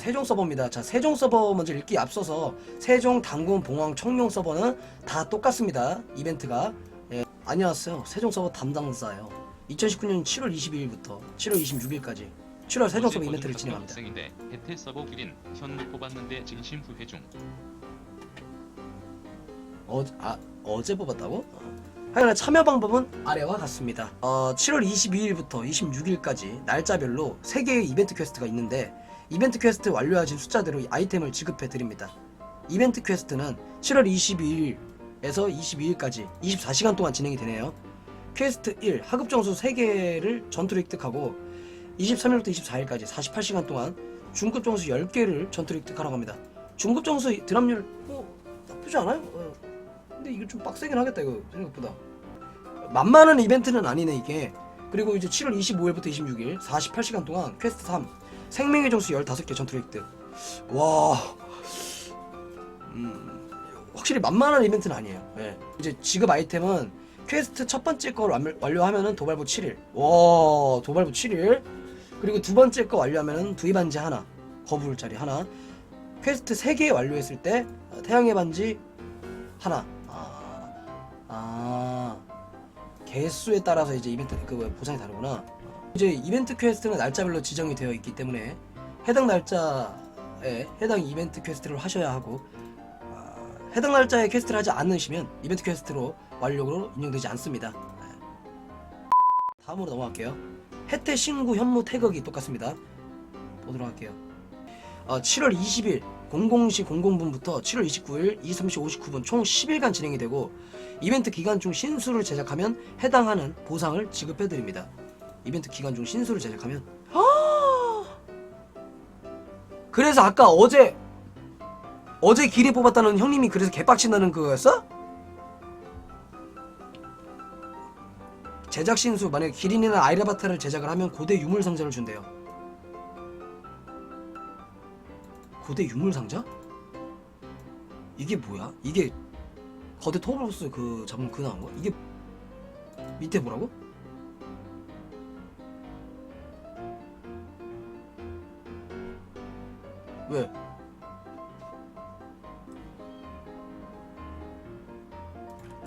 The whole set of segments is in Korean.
세종 서버입니다. 자, 세종 서버 먼저 읽기 앞서서 세종, 당군, 봉황, 청룡 서버는 다 똑같습니다. 이벤트가. 예, 안녕하세요. 세종 서버 담당자예요. 2019년 7월 22일부터 7월 26일까지 7월 세종 서버 이벤트를 진행합니다. 학생인데 혜태 서버 기린 현무 뽑았는데 진심 후회 중. 어, 아, 어제 뽑았다고? 하여간 참여 방법은 아래와 같습니다. 어, 7월 22일부터 26일까지 날짜별로 3개의 이벤트 퀘스트가 있는데 이벤트 퀘스트 완료하신 숫자대로 이 아이템을 지급해 드립니다. 이벤트 퀘스트는 7월 22일에서 22일까지 24시간 동안 진행이 되네요. 퀘스트 1 하급 점수 3개를 전투로 획득하고 23일부터 24일까지 48시간 동안 중급 점수 10개를 전투로 획득하라고 합니다. 중급 점수 드랍률 뭐 나쁘지 않아요? 어, 근데 이거 좀 빡세긴 하겠다 이거 생각보다 만만한 이벤트는 아니네 이게 그리고 이제 7월 25일부터 26일 48시간 동안 퀘스트 3 생명의 점수 15개 전투 획득 와. 음, 확실히 만만한 이벤트는 아니에요. 예. 이제 지급 아이템은 퀘스트 첫 번째 거 완료- 완료하면은 도발부 7일. 와 도발부 7일. 그리고 두 번째 거 완료하면은 V 반지 하나 거부울짜리 하나. 퀘스트 3개 완료했을 때 어, 태양의 반지 하나. 아, 아, 개수에 따라서 이제 이벤트 그 보상이 다르구나. 이제 이벤트 퀘스트는 날짜별로 지정이 되어 있기 때문에 해당 날짜에 해당 이벤트 퀘스트를 하셔야 하고 아, 해당 날짜에 퀘스트를 하지 않으시면 이벤트 퀘스트로 완료로 인용되지 않습니다. 네. 다음으로 넘어갈게요. 혜태 신구 현무 태극이 똑같습니다. 보도록 할게요. 어, 7월 20일 00시 00분부터 7월 29일 23시 59분 총 10일간 진행이 되고 이벤트 기간 중 신수를 제작하면 해당하는 보상을 지급해 드립니다. 이벤트 기간 중 신수를 제작하면 아! 그래서 아까 어제 어제 길이 뽑았다는 형님이 그래서 개빡친다는 그거였어? 제작 신수 만약에 기린이나 아이라바타를 제작을 하면 고대 유물 상자를 준대요. 고대 유물 상자? 이게 뭐야? 이게 거대 토브로스 그 잡은 그 나온 거? 이게 밑에 뭐라고? 왜?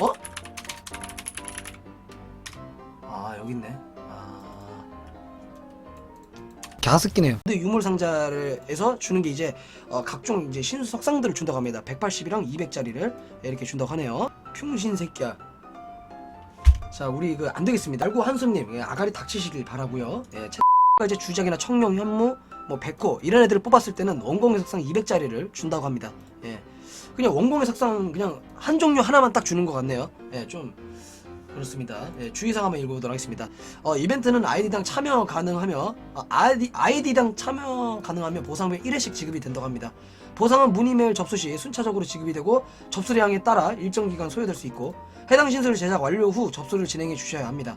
어? 아 여기 있네. 아. 갸스끼네요. 근데 유물 상자를에서 주는 게 이제 어, 각종 이제 신수 석상들을 준다고 합니다. 180이랑 200짜리를 이렇게 준다고 하네요. 평신 새끼야. 자, 우리 그 안 되겠습니다. 알고 한숨님 예, 아가리 닥치시길 바라고요. 예, 가 이제 주작이나 청룡, 현무, 뭐 백호 이런 애들을 뽑았을 때는 원공의 석상 200짜리를 준다고 합니다. 예, 그냥 원공의 석상 그냥 한 종류 하나만 딱 주는 것 같네요. 예, 좀 그렇습니다. 예, 주의사항 한번 읽어보도록 하겠습니다. 어, 이벤트는 아이디당 참여 가능하며 어, 아이디, 아이디당 참여 가능하며 보상비 1회씩 지급이 된다고 합니다. 보상은 문의 메일 접수 시 순차적으로 지급이 되고 접수량에 따라 일정 기간 소요될 수 있고 해당 신수를 제작 완료 후 접수를 진행해 주셔야 합니다.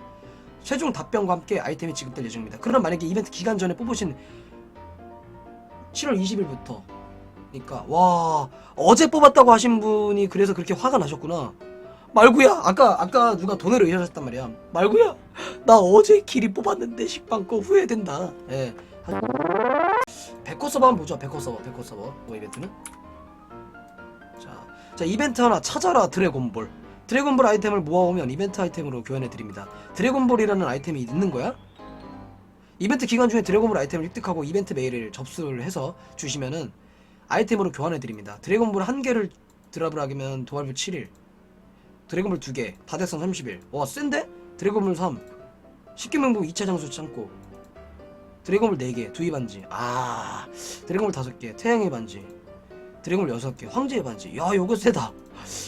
최종 답변과 함께 아이템이 지급될 예정입니다. 그럼 만약에 이벤트 기간 전에 뽑으신 7월 20일부터 그러니까 와 어제 뽑았다고 하신 분이 그래서 그렇게 화가 나셨구나. 말구야 아까 아까 누가 돈을 의하셨단 말이야. 말구야 나 어제 길이 뽑았는데 식빵 거 후회된다. 예. 백호 서버 한번 보죠 백호 서버 백호 서버. 뭐 이벤트는? 자, 자 이벤트 하나 찾아라 드래곤볼 드래곤볼 아이템을 모아오면 이벤트 아이템으로 교환해 드립니다 드래곤볼이라는 아이템이 있는 거야 이벤트 기간 중에 드래곤볼 아이템을 획득하고 이벤트 메일을 접수를 해서 주시면은 아이템으로 교환해 드립니다 드래곤볼 한 개를 드랍을 하면 도발부 7일 드래곤볼 2개, 다대성 30일. 와, 센데? 드래곤볼 3. 십계명복 2차 장수 창고. 드래곤볼 4개, 두이 반지. 아, 드래곤볼 5개, 태양의 반지. 드래곤볼 6개, 황제의 반지. 야, 요거 세다.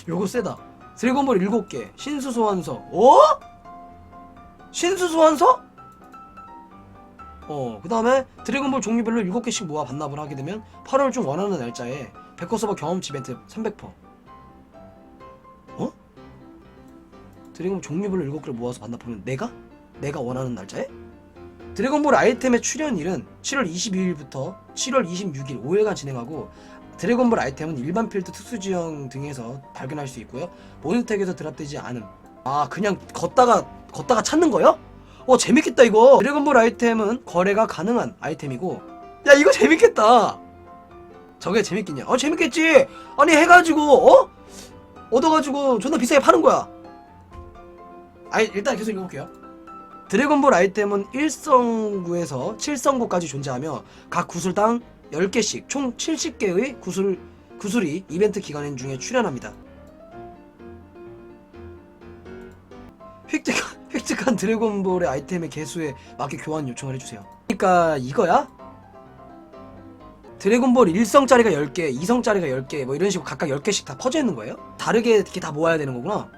요거 세다. 드래곤볼 7개, 신수 소환서. 어? 신수 소환서? 어, 그 다음에 드래곤볼 종류별로 7개씩 모아 반납을 하게 되면 8월 중 원하는 날짜에 백호 서버 경험치 이벤트 300%. 어? 드래곤볼 종류별로 7개를 모아서 반납하면 내가? 내가 원하는 날짜에? 드래곤볼 아이템의 출연일은 7월 22일부터 7월 26일 5일간 진행하고 드래곤볼 아이템은 일반 필드 특수지형 등에서 발견할 수 있고요 몬스텍에서 드랍되지 않음 아 그냥 걷다가 걷다가 찾는 거요? 어 재밌겠다 이거 드래곤볼 아이템은 거래가 가능한 아이템이고 야 이거 재밌겠다 저게 재밌겠냐? 어 재밌겠지. 아니 해가지고 어 얻어가지고 존나 비싸게 파는 거야. 아니 일단 계속 읽어볼게요. 드래곤볼 아이템은 1성구에서 7성구까지 존재하며 각 구슬당 10개씩 총 70개의 구슬, 구슬이 이벤트 기간 중에 출연합니다. 획득한, 획득한 드래곤볼의 아이템의 개수에 맞게 교환 요청을 해주세요. 그러니까 이거야? 드래곤볼 1성짜리가 10개, 2성짜리가 10개, 뭐 이런 식으로 각각 10개씩 다 퍼져 있는 거예요? 다르게 이렇게 다 모아야 되는 거구나.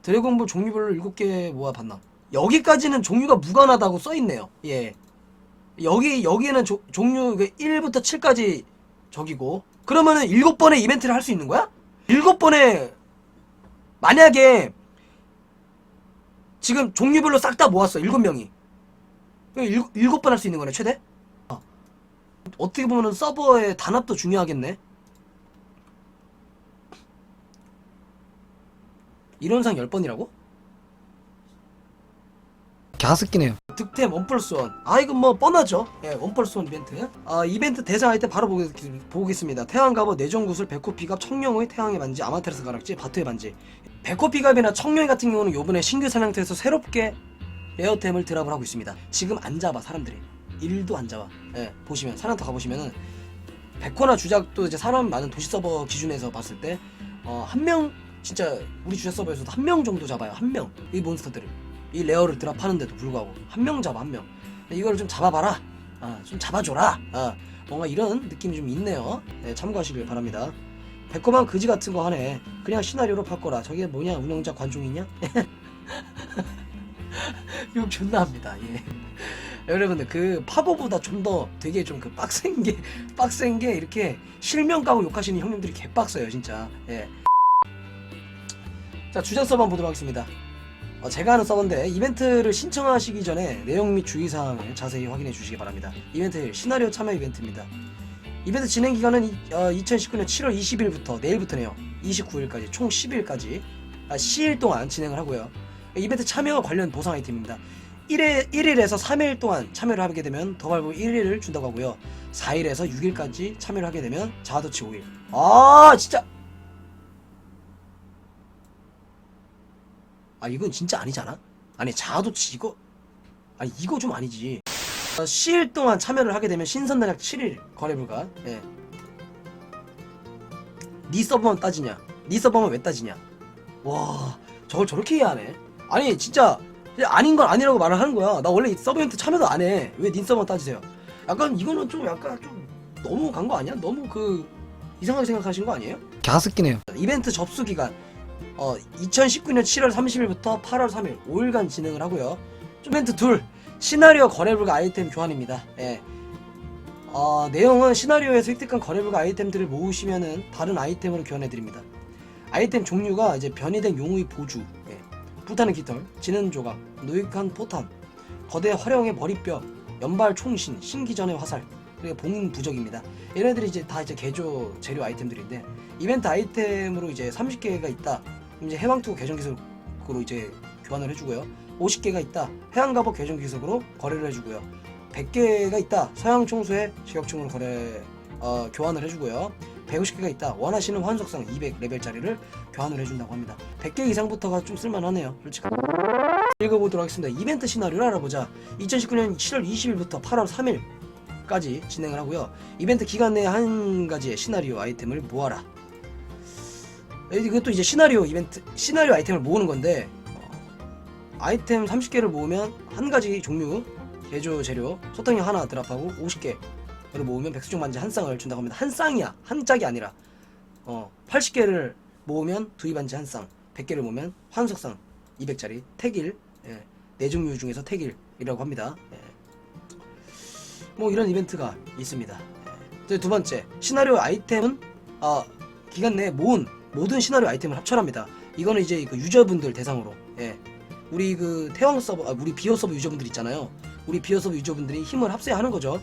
드래곤볼 종류별로 7개 모아 봤나? 여기까지는 종류가 무관하다고 써 있네요. 예. 여기 여기에는 조- 종류 1부터 7까지 적이고 그러면은 7번의 이벤트를 할 수 있는 거야? 7번에 만약에 지금 종류별로 싹 다 모았어. 7명이. 7번 할 수 있는 거네, 최대? 어. 어떻게 보면은 서버의 단합도 중요하겠네. 이론상 10번이라고? 갸스끼네요. 득템 원 플러스 원. 아 이건 뭐 뻔하죠. 예, 원 플러스 원 이벤트. 아 이벤트 대상 아이템 바로 보겠, 보겠습니다. 태양 갑옷, 내정 구슬, 백호 피갑, 청룡의 태양의 반지, 아마테라스 가락지, 바투의 반지. 백호 피갑이나 청룡이 같은 경우는 요번에 신규 사냥터에서 새롭게 레어템을 드랍을 하고 있습니다. 지금 안 잡아 사람들이. 일도 안 잡아. 예, 보시면 사냥터 가보시면은 백호나 주작도 이제 사람 많은 도시 서버 기준에서 봤을 때 어, 한명 진짜 우리 주작 서버에서도 한 명 정도 잡아요. 한 명. 이 몬스터들을. 이 레어를 드랍하는데도 불구하고 한 명 잡아 한 명. 이거를 좀 잡아봐라. 아, 좀 잡아줘라. 아, 뭔가 이런 느낌이 좀 있네요. 네, 참고하시길 바랍니다. 백호만 그지 같은 거 하네. 그냥 시나리오로 바꿔라. 저게 뭐냐? 운영자 관종이냐? 욕 존나 합니다. 예. 여러분들 그 파보보다 좀 더 되게 좀 그 빡센 게 빡센 게 이렇게 실명 까고 욕하시는 형님들이 개빡어요 진짜. 예. 자 주장 한번 보도록 하겠습니다. 어, 제가 하는 서버인데 이벤트를 신청하시기 전에 내용 및 주의사항을 자세히 확인해 주시기 바랍니다. 이벤트 시나리오 참여 이벤트입니다. 이벤트 진행 기간은 이, 어, 2019년 7월 20일부터 내일부터네요. 29일까지 총 10일까지 아, 10일 동안 진행을 하고요. 이벤트 참여 관련 보상 아이템입니다. 1일, 1일에서 3일 동안 참여를 하게 되면 더발부 1일을 준다고 하고요. 4일에서 6일까지 참여를 하게 되면 자아도치 5일. 아 진짜 아 이건 진짜 아니잖아? 아니 자아도치 이거 아니 이거 좀 아니지 어, 10일 동안 참여를 하게 되면 신선 단약 7일 거래 불가 예. 니 서버만 따지냐 니 서버만 왜 따지냐 와 저걸 저렇게 이해하네 아니 진짜 아닌 건 아니라고 말을 하는 거야 나 원래 이 서버 이벤트 참여도 안해왜 니 서버만 따지세요 약간 이거는 좀 약간 좀 너무 간 거 아니야? 너무 그 이상하게 생각하신 거 아니에요? 갸스끼네요. 이벤트 접수 기간 어 2019년 7월 30일부터 8월 3일 5일간 진행을 하고요. 이벤트 둘 시나리오 거래 불가 아이템 교환입니다. 예. 어, 내용은 시나리오에서 획득한 거래 불가 아이템들을 모으시면은 다른 아이템으로 교환해 드립니다. 아이템 종류가 이제 변이된 용의 보주, 예. 불타는 깃털, 지는 조각, 노익한 포탄, 거대 화령의 머리뼈, 연발 총신, 신기전의 화살, 그리고 봉인 부적입니다. 얘네들이 이제 다 이제 개조 재료 아이템들인데 이벤트 아이템으로 이제 30개가 있다. 이제 해왕투 계정 기속으로 이제 교환을 해주고요. 50개가 있다. 해양갑옷 계정 기속으로 거래를 해주고요. 100개가 있다. 서양 총수의 직역충으로 거래 어, 교환을 해주고요. 150개가 있다. 원하시는 환속성 200 레벨짜리를 교환을 해준다고 합니다. 100개 이상부터가 좀 쓸만하네요. 솔직히. 읽어보도록 하겠습니다. 이벤트 시나리오를 알아보자. 2019년 7월 20일부터 8월 3일 까지 진행을 하고요. 이벤트 기간 내에 한 가지의 시나리오 아이템을 모아라. 이것도 이제 시나리오 이벤트 시나리오 아이템을 모으는 건데 어, 아이템 30개를 모으면 한 가지 종류 개조 재료 소탕형 하나 드랍하고 50개를 모으면 백수종 반지 한 쌍을 준다고 합니다. 한 쌍이야 한 짝이 아니라 어 80개를 모으면 두이 반지 한 쌍, 100개를 모으면 환속상 200짜리 택일 예, 네 종류 중에서 택일이라고 합니다. 예. 뭐 이런 이벤트가 있습니다. 예. 두 번째 시나리오 아이템은 아 기간 내에 모은 모든 시나리오 아이템을 합철합니다. 이거는 이제 그 유저분들 대상으로 예. 우리 그 태왕 서버 아, 우리 비어 서버 유저분들 있잖아요. 우리 비어 서버 유저분들이 힘을 합세야 하는 거죠.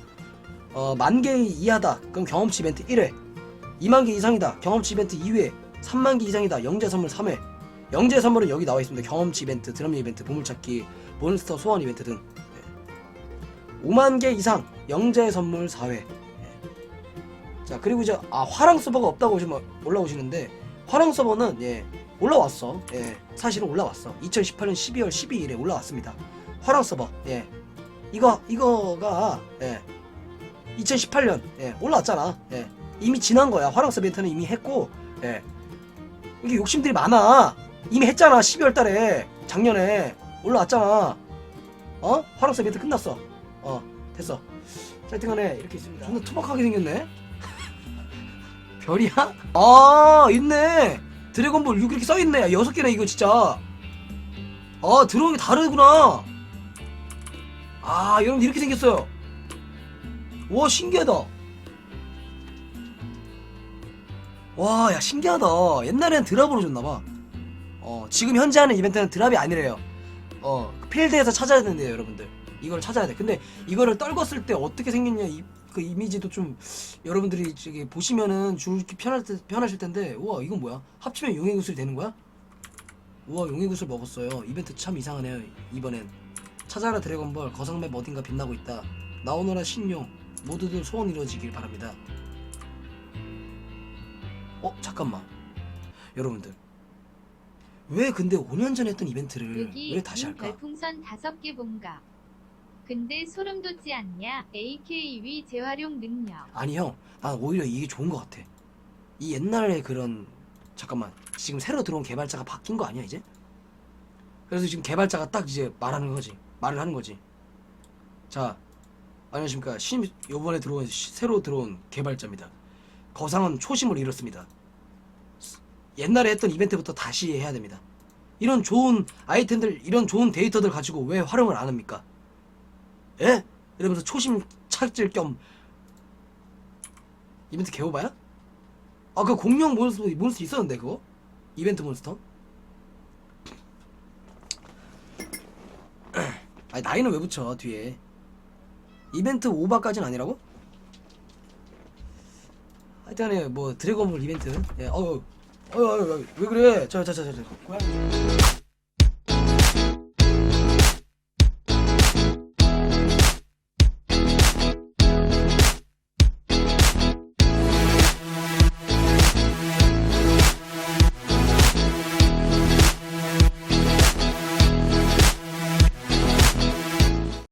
어, 만 개 이하다. 그럼 경험치 이벤트 1회. 2만 개 이상이다. 경험치 이벤트 2회. 3만 개 이상이다. 영재 선물 3회. 영재 선물은 여기 나와 있습니다. 경험치 이벤트, 드럼 이벤트, 보물찾기, 몬스터 소환 이벤트 등. 예. 5만 개 이상 영재 선물 4회. 자 그리고 이제 아 화랑 서버가 없다고 지금 올라오시는데 화랑 서버는 예 올라왔어. 예 사실은 올라왔어. 2018년 12월 12일에 올라왔습니다. 화랑 서버 예 이거 이거가 예 2018년 예 올라왔잖아. 예 이미 지난 거야. 화랑 서버 이벤트는 이미 했고 예 이게 욕심들이 많아. 이미 했잖아. 12월 달에 작년에 올라왔잖아. 어? 화랑 이벤트 끝났어. 어 됐어. 자, 하여튼간에 이렇게 있습니다. 존나 투박하게 생겼네. 별이야? 아 있네. 드래곤볼 6 이렇게 써있네. 야, 여섯 개네 이거 진짜. 아 들어온 게 다르구나. 아 여러분 이렇게 생겼어요. 와 신기하다. 와 야 신기하다. 옛날에는 드랍으로 줬나봐. 어 지금 현재 하는 이벤트는 드랍이 아니래요. 어 필드에서 찾아야 된대요 여러분들. 이걸 찾아야 돼. 근데 이거를 떨궜을 때 어떻게 생겼냐 이, 그 이미지도 좀 여러분들이 저기 보시면은 주기 편할 때, 편하실 텐데 우와 이건 뭐야? 합치면 용의 구슬이 되는 거야? 우와 용의 구슬 먹었어요. 이벤트 참 이상하네요. 이번엔 찾아라 드래곤볼 거성맵 어딘가 빛나고 있다. 나오너라 신용 모두들 소원 이루어지길 바랍니다. 어 잠깐만 여러분들 왜 근데 5년 전에 했던 이벤트를 왜 다시 님 할까? 별풍선 다섯 개 본가. 근데 소름 돋지 않냐? AK위 재활용 능력. 아니 형, 난 오히려 이게 좋은 것 같아. 이 옛날에 그런 잠깐만 지금 새로 들어온 개발자가 바뀐 거 아니야 이제? 그래서 지금 개발자가 딱 이제 말하는 거지, 말을 하는 거지. 자, 안녕하십니까 신 요번에 들어온 시- 새로 들어온 개발자입니다. 거상은 초심을 잃었습니다. 옛날에 했던 이벤트부터 다시 해야 됩니다. 이런 좋은 아이템들, 이런 좋은 데이터들 가지고 왜 활용을 안 합니까? 예? 이러면서 초심 찾을 겸 이벤트 개오바야? 아 그 공룡 몬스터 몬스터 있었는데 그거? 이벤트 몬스터? 아니 나이는 왜 붙여 뒤에 이벤트 오바까지는 아니라고? 하여튼간에 뭐 드래곤볼 이벤트 예, 어우 어우, 어우, 왜 그래 자자자자 고양이